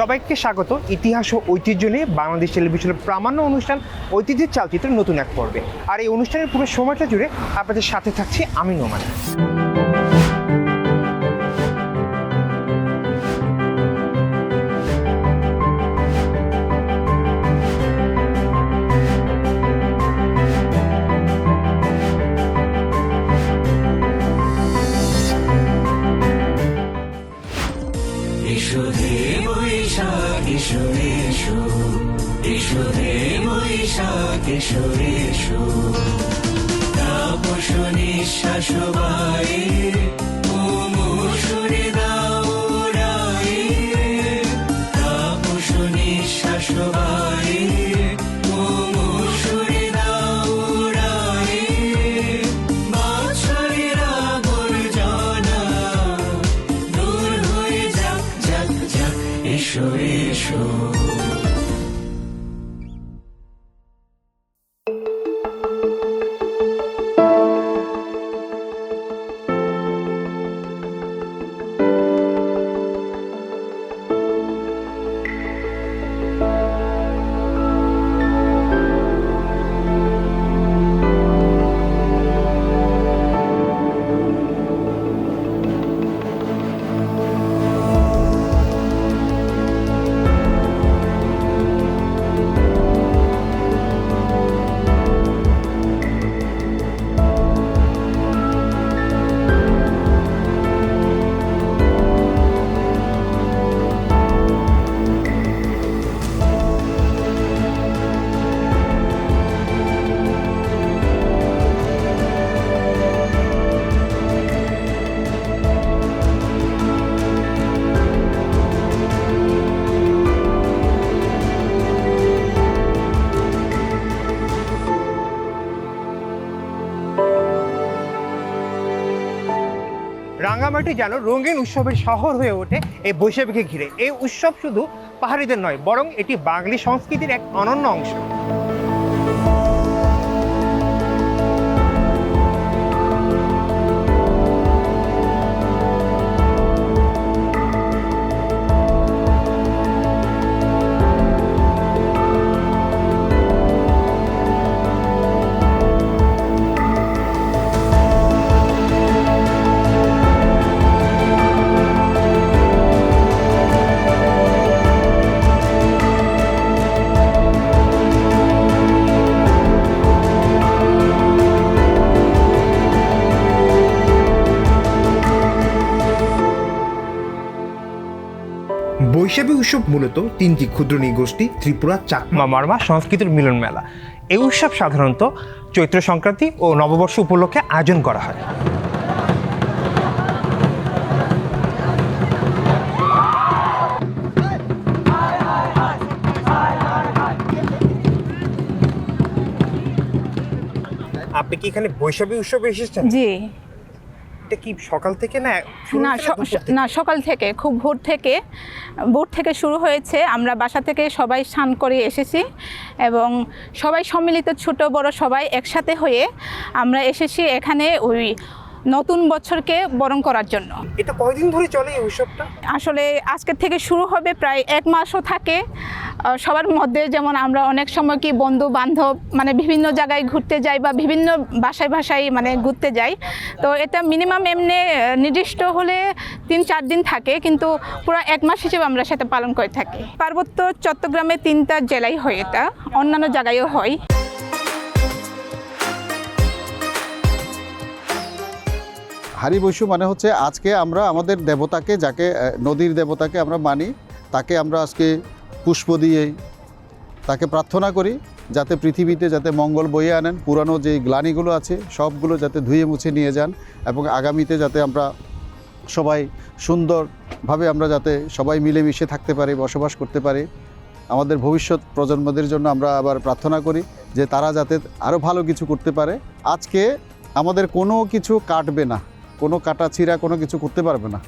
সবাইকে স্বাগত। ইতিহাস ও ঐতিহ্য নিয়ে বাংলাদেশ টেলিভিশনের প্রামাণ্য অনুষ্ঠান ঐতিহ্যের চালচিত্রের নতুন এক পর্বে। আর এই অনুষ্ঠানের পুরো সময়টা জুড়ে আপনাদের সাথে থাকছি আমি নোমান। এসো এসো। তাপস নিঃশ্বাস দাও রায়ে রাঙ্গামাটি যেন রঙিন উৎসবের শহর হয়ে ওঠে এই বৈশাখীকে ঘিরে। এই উৎসব শুধু পাহাড়িদের নয়, বরং এটি বাঙালি সংস্কৃতির এক অনন্য অংশ। বৈশাখী উৎসব মূলত তিনটি ক্ষুদ্র নৃগোষ্ঠী ত্রিপুরা চাকমা। মারমা সংস্কৃতির মিলন মেলা। এই উৎসব সাধারণত চৈত্র সংক্রান্তি ও নববর্ষ উপলক্ষে আয়োজন করা হয়। আপনি কি এখানে বৈশাখী উৎসবে এসেছেন? জি। এটা কি সকাল থেকে না না? না সকাল থেকে খুব ভোর থেকে ভোর থেকে শুরু হয়েছে আমরা বাসা থেকে সবাই স্নান করে এসেছি এবং সবাই সম্মিলিত ছোট বড় সবাই একসাথে হয়ে আমরা এসেছি এখানে ওই নতুন বছরকে বরণ করার জন্য। এটা কয়দিন ধরে চলে এই উৎসবটা? আসলে আজকের থেকে শুরু হবে প্রায় এক মাসও থাকে। সবার মধ্যে যেমন আমরা অনেক সময় কি বন্ধু বান্ধব মানে বিভিন্ন জায়গায় ঘুরতে যাই বা বিভিন্ন বাসায় ভাষায় মানে ঘুরতে যাই। তো এটা মিনিমাম এমনি নির্দিষ্ট হলে তিন চার দিন থাকে কিন্তু পুরো এক মাস হিসেবে আমরা সেটা পালন করে থাকি। পার্বত্য চট্টগ্রামে তিনটা জেলায় হয় এটা অন্যান্য জায়গায়ও হয়। হারি বৈশু মানে হচ্ছে আজকে আমরা আমাদের দেবতাকে যাকে নদীর দেবতাকে আমরা মানি, তাকে আমরা আজকে পুষ্প দিয়ে তাকে প্রার্থনা করি যাতে পৃথিবীতে যাতে মঙ্গল বয়ে আনেন, পুরানো যে গ্লানিগুলো আছে সবগুলো যাতে ধুয়ে মুছে নিয়ে যান এবং আগামীতে যাতে আমরা সবাই সুন্দরভাবে আমরা যাতে সবাই মিলেমিশে থাকতে পারি, বসবাস করতে পারি। আমাদের ভবিষ্যৎ প্রজন্মদের জন্য আমরা আবার প্রার্থনা করি যে তারা যাতে আরও ভালো কিছু করতে পারে। আজকে আমাদের কোনো কিছু কাটবে না। কোনো কাটা ছিঁড়া কোনো কিছু করতে পারবে না।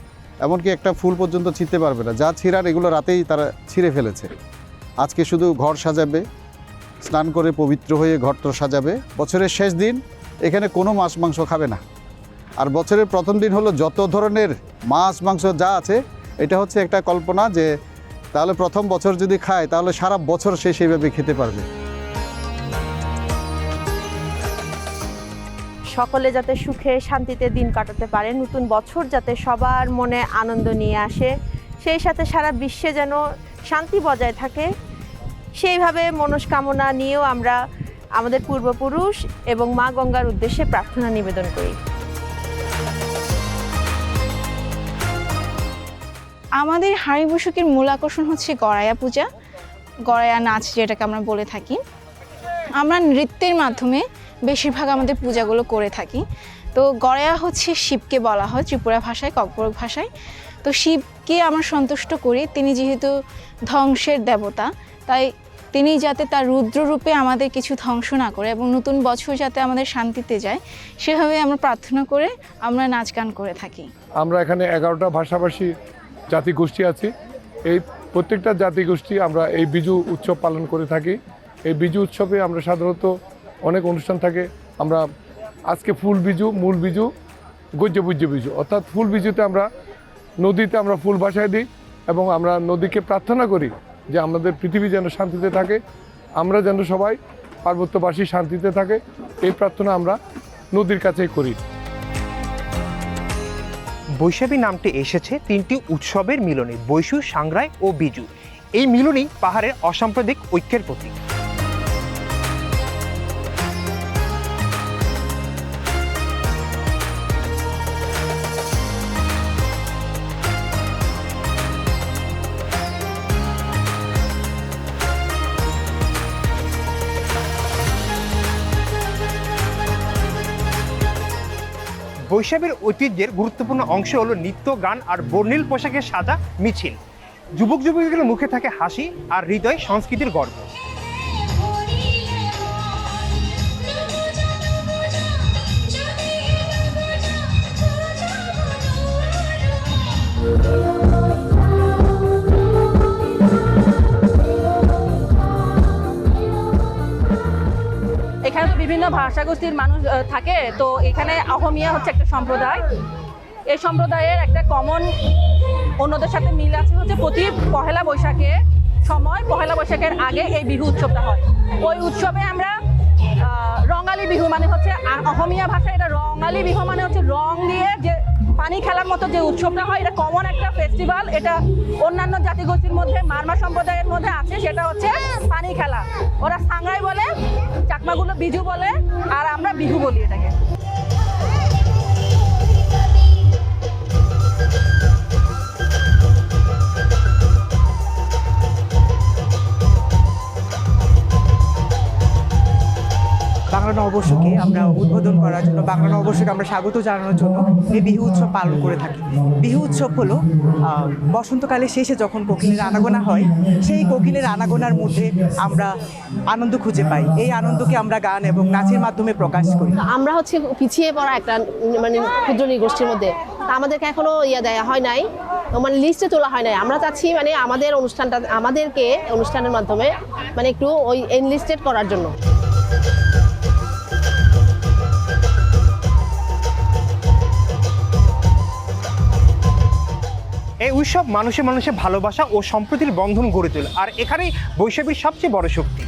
এমনকি একটা ফুল পর্যন্ত ছিঁড়তে পারবে না। যা ছিঁড়ার এগুলো রাতেই তারা ছিঁড়ে ফেলেছে। আজকে শুধু ঘর সাজাবে, স্নান করে পবিত্র হয়ে ঘর তো সাজাবে। বছরের শেষ দিন, এখানে কোনো মাছ মাংস খাবে না। আর বছরের প্রথম দিন হলো যত ধরনের মাছ মাংস যা আছে, এটা হচ্ছে একটা কল্পনা যে তাহলে প্রথম বছর যদি খায়, তাহলে সারা বছর সে সেইভাবে খেতে পারবে। সকলে যাতে সুখে শান্তিতে দিন কাটাতে পারে, নতুন বছর যাতে সবার মনে আনন্দ নিয়ে আসে, সেই সাথে সারা বিশ্বে যেন শান্তি বজায় থাকে, সেইভাবে মনস্কামনা নিয়েও আমরা আমাদের পূর্বপুরুষ এবং মা গঙ্গার উদ্দেশ্যে প্রার্থনা নিবেদন করি। আমাদের হাড়ি বসুকের মূল আকর্ষণ হচ্ছে গড়াইয়া পূজা, গড়াইয়া নাচ যেটাকে আমরা বলে থাকি। আমরা নৃত্যের মাধ্যমে বেশিরভাগ আমাদের পূজাগুলো করে থাকি। তো গড়াইয়া হচ্ছে শিবকে বলা হয়, ত্রিপুরা ভাষায় ককবরক ভাষায়। তো শিবকে আমরা সন্তুষ্ট করি, তিনি যেহেতু ধ্বংসের দেবতা, তাই তিনি যাতে তার রুদ্ররূপে আমাদের কিছু ধ্বংস না করে এবং নতুন বছর যাতে আমাদের শান্তিতে যায়, সেভাবে আমরা প্রার্থনা করে আমরা নাচ গান করে থাকি। আমরা এখানে এগারোটা ভাষাভাষী জাতিগোষ্ঠী আছি। এই প্রত্যেকটা জাতিগোষ্ঠী আমরা এই বিজু উৎসব পালন করে থাকি। এই বিজু উৎসবে আমরা সাধারণত অনেক অনুষ্ঠান থাকে। আমরা আজকে ফুল বিজু, মূল বিজু গজ্যপুজ্য বিজু। অর্থাৎ ফুল বিজুতে আমরা নদীতে আমরা ফুল ভাসায় দিই এবং আমরা নদীকে প্রার্থনা করি যে আমাদের পৃথিবী যেন শান্তিতে থাকে। আমরা যেন সবাই পার্বত্যবাসী শান্তিতে থাকে। এই প্রার্থনা আমরা নদীর কাছেই করি। বৈশাখী নামটি এসেছে তিনটি উৎসবের মিলনে বৈশু সাংরাই ও বিজু। এই মিলনই পাহাড়ের অসাম্প্রদায়িক ঐক্যের প্রতীক। বৈশাখীর ঐতিহ্যের গুরুত্বপূর্ণ অংশ হলো নৃত্য, গান আর বর্ণিল পোশাকের সাজা মিছিল। যুবক যুবতীদের মুখে থাকে হাসি আর হৃদয় সংস্কৃতির গর্ব। এখানে বিভিন্ন ভাষাগোষ্ঠীর মানুষ থাকে। তো এখানে অহমিয়া হচ্ছে সম্প্রদায়। এই সম্প্রদায়ের একটা কমন অন্যদের সাথে মিল আছে হচ্ছে প্রতি পহেলা বৈশাখে সময়, পহেলা বৈশাখের আগে এই বিহু উৎসবটা হয়। ওই উৎসবে আমরা রঙালী বিহু মানে হচ্ছে আর অহমিয়া ভাষায় এটা রঙালী বিহু মানে হচ্ছে রং দিয়ে যে পানি খেলার মতো যে উৎসবটা হয়, এটা কমন একটা ফেস্টিভ্যাল এটা অন্যান্য জাতিগোষ্ঠীর মধ্যে, মারমা সম্প্রদায়ের মধ্যে আছে, সেটা হচ্ছে পানি খেলা। ওরা সাংরাই বলে, চাকমাগুলো বিজু বলে, আর আমরা বিহু বলি এটাকে। নববর্ষকে আমরা উদ্বোধন করার জন্য বাংলা নববর্ষকে আমরা স্বাগত জানানোর জন্য এই বিহু উৎসব পালন করে থাকি। বিহু উৎসব হলো আহ, বসন্তকালের শেষে যখন কোকিলের আনাগোনা হয় সেই কোকিলের আনাগোনার মধ্যে আমরা আনন্দ খুঁজে পাই। এই আনন্দকে আমরা গান এবং নাচের মাধ্যমে প্রকাশ করি। আমরা হচ্ছে পিছিয়ে পড়া একটা মানে ক্ষুদ্র নৃগোষ্ঠীর মধ্যে। তা আমাদেরকে এখনও ইয়ে দেয়া হয় নাই মানে লিস্টে তোলা হয় নাই। আমরা চাচ্ছি মানে আমাদের অনুষ্ঠানটা আমাদেরকে অনুষ্ঠানের মাধ্যমে মানে একটু ওই এনলিস্টেড করার জন্য। এই উৎসব মানুষে মানুষে ভালোবাসা ও সম্প্রীতির বন্ধন গড়ে তোলে। আর এখানেই বৈশাখীর সবচেয়ে বড় শক্তি।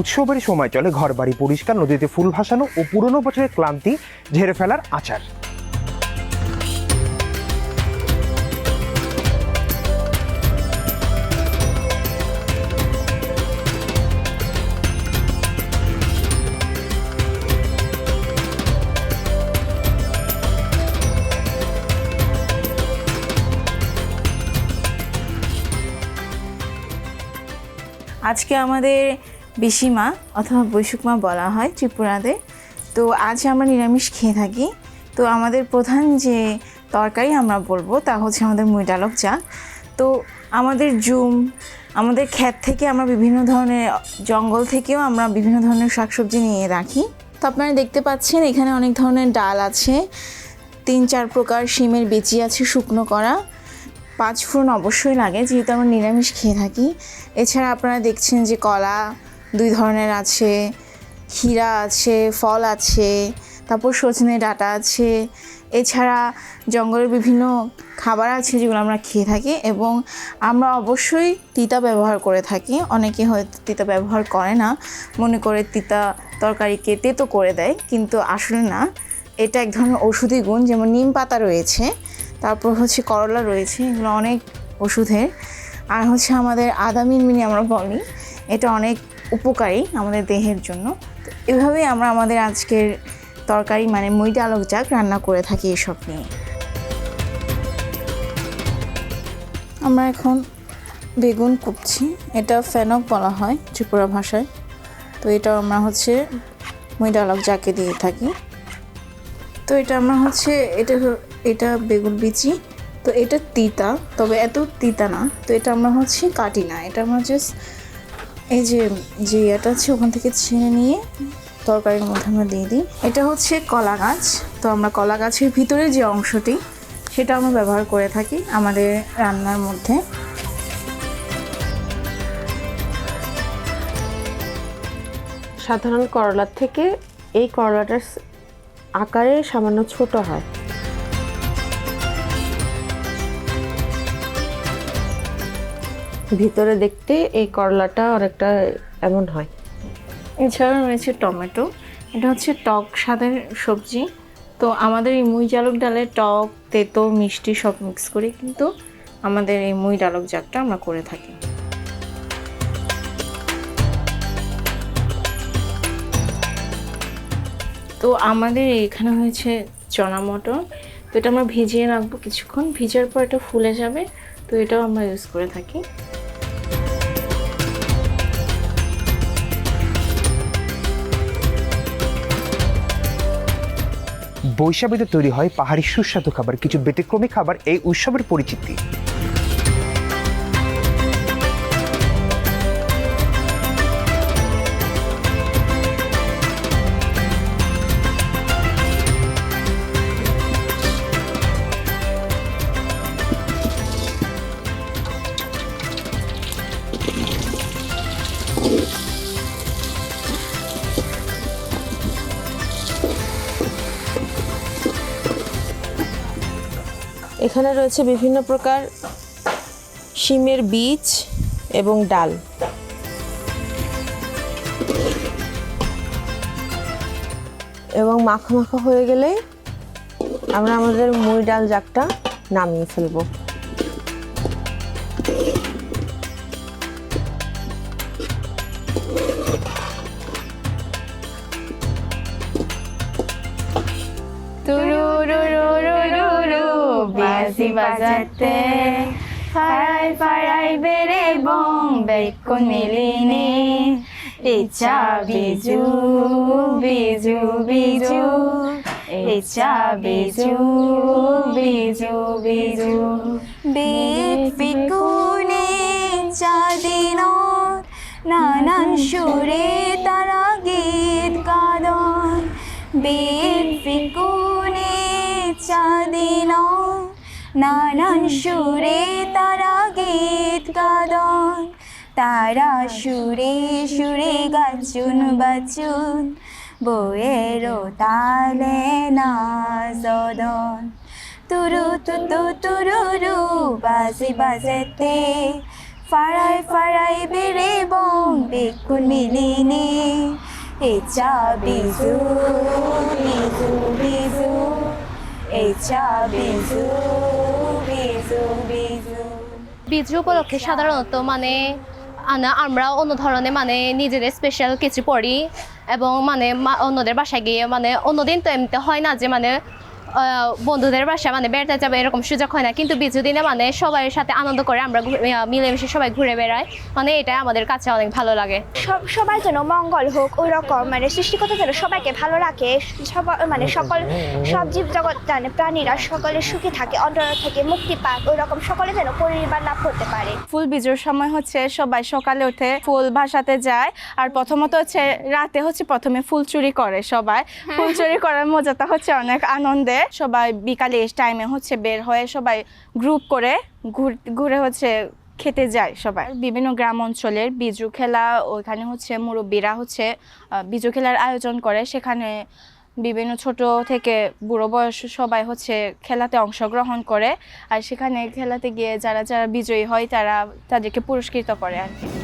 উৎসবের সময় চলে ঘরবাড়ি পরিষ্কার, নদীতে ফুল ভাসানো ও পুরনো বছরের ক্লান্তি ঝেড়ে ফেলার আচার। আজকে আমাদের বিশিমা অথবা বৈশুকমা বলা হয় ত্রিপুরাতে। তো আজ আমরা নিরামিষ খেয়ে থাকি। তো আমাদের প্রধান যে তরকারি আমরা বলব তা হচ্ছে আমাদের মুই ডালক চা তো আমাদের জুম, আমাদের ক্ষেত থেকে আমরা বিভিন্ন ধরনের, জঙ্গল থেকেও আমরা বিভিন্ন ধরনের শাকসবজি নিয়ে রাখি। তো আপনারা দেখতে পাচ্ছেন এখানে অনেক ধরনের ডাল আছে। তিন চার প্রকার শিমের বেচি আছে শুকনো করা। পাঁচ ফোড়ন অবশ্যই লাগে, যেহেতু আমরা নিরামিষ খেয়ে থাকি। এছাড়া আপনারা দেখছেন যে কলা দুই ধরনের আছে, ক্ষীরা আছে, ফল আছে, তারপর সজনে ডাঁটা আছে। এছাড়া জঙ্গলের বিভিন্ন খাবার আছে যেগুলো আমরা খেয়ে থাকি এবং আমরা অবশ্যই তিতা ব্যবহার করে থাকি। অনেকে হয়তো তিতা ব্যবহার করে না, মনে করে তিতা তরকারিকে তেতো করে দেয়, কিন্তু আসলে না। এটা এক ধরনের ওষুধি গুণ, যেমন নিম পাতা রয়েছে। তারপর হচ্ছে করলা রয়েছে, এগুলো অনেক ওষুধের আর হচ্ছে আমাদের আদা মিনমিনি আমরা বলি এটা অনেক উপকারী আমাদের দেহের জন্য। এভাবেই আমরা আমাদের আজকের তরকারি মানে মই ডালক যাক রান্না করে থাকি এসব নিয়ে। আমরা এখন বেগুন কুপছি, এটা ফেনক বলা হয় ত্রিপুরা ভাষায়। তো এটা আমরা হচ্ছে মই ডালক যাকে দিয়ে থাকি। তো এটা আমরা হচ্ছে, এটা এটা বেগুন বিচি, তো এটা তিতা, তবে এত তিতা না, তো এটা আমরা হচ্ছে কাটি না এটা আমরা জাস্ট এই যে যে ইয়েটা আছে ওখান থেকে ছিঁড়ে নিয়ে তরকারির মধ্যে আমরা দিয়ে দিই। এটা হচ্ছে কলা গাছ, তো আমরা কলা গাছের ভিতরে যে অংশটি, সেটা আমরা ব্যবহার করে থাকি আমাদের রান্নার মধ্যে। সাধারণ করলার থেকে এই করলাটার আকারে সামান্য ছোট হয়। ভিতরে দেখতে এই করলাটা অনেকটা এমন হয়। এছাড়াও রয়েছে টমেটো। এটা হচ্ছে টক স্বাদের সবজি। তো আমাদের এই মুই জালক ডালে টক, তেতো, মিষ্টি সব মিক্স করে কিন্তু আমাদের এই মুই ডালক জাগটা আমরা করে থাকি। তো আমাদের এখানে হয়েছে চনা মটর। তো এটা আমরা ভিজিয়ে রাখব কিছুক্ষণ। ভিজার পর এটা ফুলে যাবে। তো এটাও আমরা ইউজ করে থাকি। বৈশাখীতে তৈরি হয় পাহাড়ি সুস্বাদু খাবার। কিছু ব্যতিক্রমী খাবার এই উৎসবের পরিচিতি। এখানে রয়েছে বিভিন্ন প্রকার শিমের বীজ এবং ডাল। এবং মাখা মাখা হয়ে গেলে আমরা আমাদের মুই ডাল জাকটা নামিয়ে ফেলব। বাজি বাজাতে। ফাড়াই ফাড়াই বেড়ে বং বেকুন মিলিনে। ইচ্ছা বিজু বিজু বিজু। ইচ্ছা বিজু বিজু বিজু। বিকুনে চাঁদিনত নানান সুরে তারা গীত গাদন। বিকুনে চাঁদিন নানান সুরে তারা গীত গাদন। তারা সুরে সুরে গাচুন বাচুন বইয়েরও তালে নাচদন। তুরু তু তু তুরুরু বাজি বাজেতে। ফাড়াই ফাড়াই বেড়ে বং বেকুন মিলিনে। এচা বিজু বিজু বিজু। এচা বিজু। বিজু উপলক্ষে সাধারণত মানে আমরা অন্য ধরনের মানে নিজেদের স্পেশাল কিছু পড়ি এবং মানে অন্যদের বাসায় গিয়ে মানে অন্যদিন তো এমনিতে হয় না যে মানে বন্ধুদের বাসায় মানে বেড়াতে যাবে এরকম সুযোগ হয় না। কিন্তু বিজু দিনে মানে সবার সাথে আনন্দ করে আমরা ঘুরে- মিলেমিশে সবাই ঘুরে বেড়াই। মানে এটা আমাদের কাছে অনেক ভালো লাগে। সব সবার যেন মঙ্গল হোক ওই রকম মানে সৃষ্টিকর্তা যেন সবাইকে ভালো রাখে সবার মানে সকল সব জীব জগৎ জানে প্রাণীরা সকলে সুখী থাকে অন্তর থেকে মুক্তি পাক ওই রকম সকলে যেন পরিবার লাভ করতে পারে। ফুল বিজোর সময় হচ্ছে সবাই সকালে উঠে ফুল ভাসাতে যায় আর প্রথমত হচ্ছে রাতে হচ্ছে প্রথমে ফুল চুরি করে সবাই। ফুল চুরি করার মজাটা হচ্ছে অনেক আনন্দের। সবাই বিকালে টাইমে হচ্ছে বের হয়ে সবাই গ্রুপ করে ঘুর- ঘুরে হচ্ছে খেতে যায় সবাই। বিভিন্ন গ্রাম অঞ্চলের বিজু খেলা, ওইখানে হচ্ছে মুরব্বীরা হচ্ছে বিজু খেলার আয়োজন করে। সেখানে বিভিন্ন ছোট থেকে বুড়ো বয়স সবাই হচ্ছে খেলাতে অংশগ্রহণ করে। আর সেখানে খেলাতে গিয়ে যারা যারা বিজয়ী হয় তারা তাদেরকে পুরস্কৃত করে আর কি।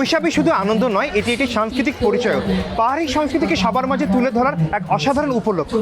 বৈশাখী শুধু আনন্দ নয়, এটি একটি সাংস্কৃতিক পরিচয় পাহাড়ি সংস্কৃতিকে সবার মাঝে তুলে ধরার এক অসাধারণ উপলক্ষ।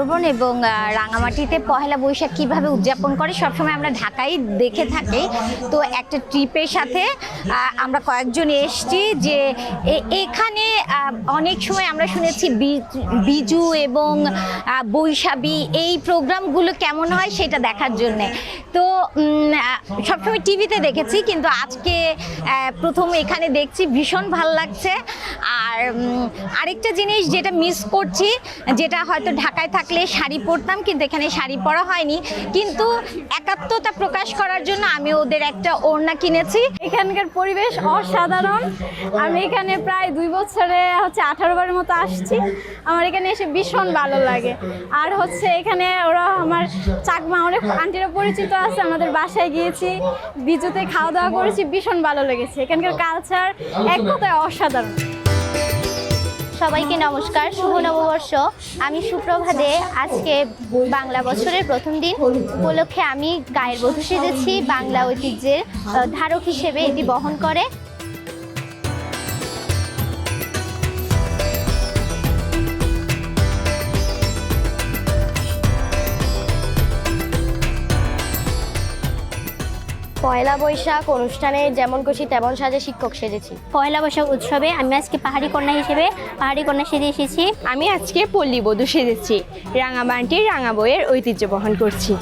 বান্দরবন এবং রাঙামাটিতে পহেলা বৈশাখ কীভাবে উদযাপন করে সবসময় আমরা ঢাকায় দেখে থাকি। তো একটা ট্রিপের সাথে আমরা কয়েকজন এসছি যে এখানে অনেক সময় আমরা শুনেছি বিজু এবং বৈশাখী এই প্রোগ্রামগুলো কেমন হয় সেটা দেখার জন্যে। তো সবসময় টিভিতে দেখেছি কিন্তু আজকে প্রথম এখানে দেখছি, ভীষণ ভালো লাগছে। আর আরেকটা জিনিস যেটা মিস করছি, যেটা হয়তো ঢাকায় থাকলে শাড়ি পরতাম, কিন্তু এখানে শাড়ি পরা হয়নি। কিন্তু একাত্মতা প্রকাশ করার জন্য আমি ওদের একটা ওড়না কিনেছি। এখানকার পরিবেশ অসাধারণ। আমি এখানে প্রায় দুই বছরে হচ্ছে আঠারো বারের মতো আসছি। আমার এখানে এসে ভীষণ ভালো লাগে। আর হচ্ছে এখানে ওরা আমার চাকমা, অনেক আন্টিরা পরিচিত আছে, আমাদের বাসায় গিয়েছি, বিজুতে খাওয়া দাওয়া করেছি, ভীষণ ভালো লেগেছে। এখানকার কালচার এক কথায় অসাধারণ। সবাইকে নমস্কার, শুভ নববর্ষ। আমি সুপ্রভাতে আজকে বাংলা বছরের প্রথম দিন। উপলক্ষে আমি গায়ের বধূ সেজেছি, বাংলা ঐতিহ্যের ধারক হিসেবে এটি বহন করে। পয়লা বৈশাখ অনুষ্ঠানে যেমন খুশি তেমন সাজে শিক্ষক সেজেছি। পয়লা বৈশাখ উৎসবে আমি আজকে পাহাড়ি কন্যা হিসেবে পাহাড়ি কন্যা সেজে এসেছি। আমি আজকে পল্লী বধূ সেজেছি। রাঙামাটির রাঙা বইয়ের ঐতিহ্য বহন করছি।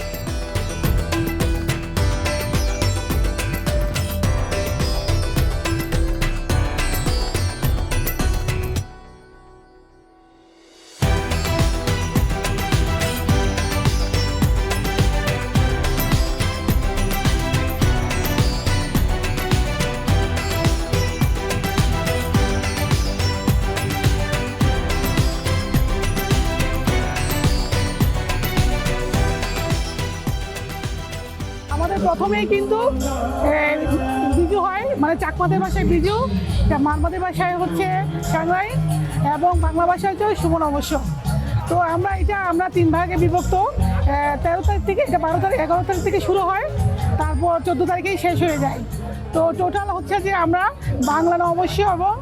প্রথমেই কিন্তু বিজু হয় মানে চাকমাদের ভাষায় বিজু মারমাদের ভাষায় হচ্ছে টাঙ্গাই এবং বাংলা ভাষায় হচ্ছে সুমন অবশ্য। তো আমরা এটা, আমরা তিন ভাগে বিভক্ত তেরো তারিখ থেকে, এটা বারো তারিখ, এগারো তারিখ থেকে শুরু হয়, তারপর চোদ্দ তারিখেই শেষ হয়ে যায়। তো টোটাল হচ্ছে যে আমরা বাংলা নববর্ষ এবং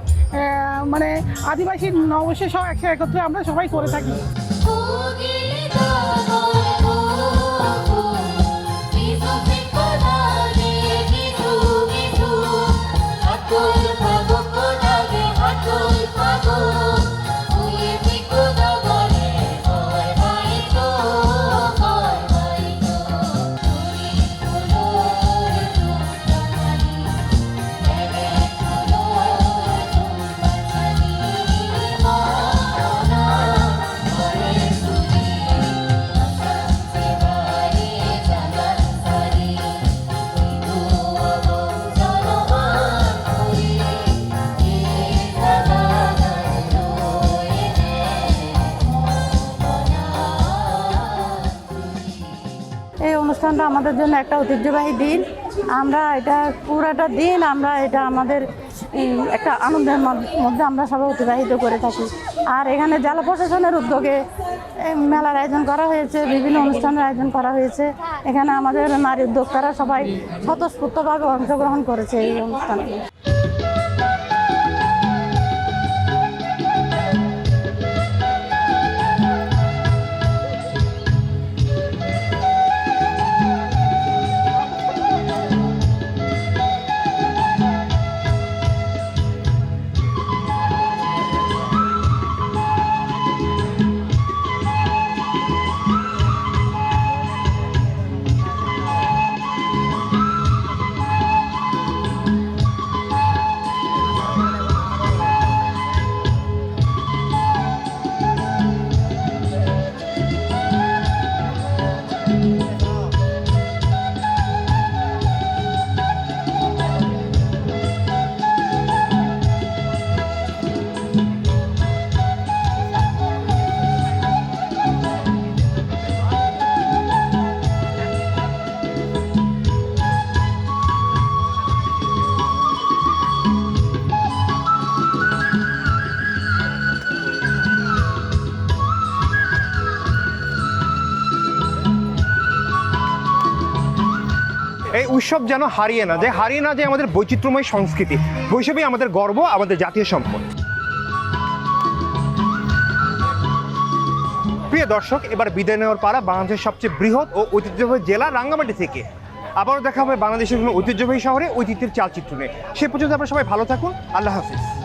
মানে আদিবাসী নববর্ষ সব একসাথে একত্রে আমরা সবাই করে থাকি। জন্য একটা ঐতিহ্যবাহী দিন। আমরা এটা পুরাটা দিন আমরা এটা আমাদের একটা আনন্দের মধ্য- আমরা সবাই অতিবাহিত করে থাকি। আর এখানে জেলা প্রশাসনের উদ্যোগে মেলার আয়োজন করা হয়েছে, বিভিন্ন অনুষ্ঠানের আয়োজন করা হয়েছে। এখানে আমাদের নারী উদ্যোক্তারা সবাই স্বতঃস্ফূর্তভাবে অংশগ্রহণ করেছে এই অনুষ্ঠানে। উৎসব যেন হারিয়ে না যায়, হারিয়ে না যায় আমাদের বৈচিত্র্যময় সংস্কৃতি। বৈশবই আমাদের গর্ব, আমাদের জাতীয় সম্পদ। প্রিয় দর্শক, এবার বিদায় নেওয়ার পাড়া বাংলাদেশের সবচেয়ে বৃহৎ ও ঐতিহ্যবাহী জেলা রাঙ্গামাটি থেকে। আবারও দেখা হবে বাংলাদেশের কোনো ঐতিহ্যবাহী শহরে ঐতিহ্যের চালচিত্র নিয়ে। সে পর্যন্ত আপনারা সবাই ভালো থাকুন। আল্লাহ হাফিজ।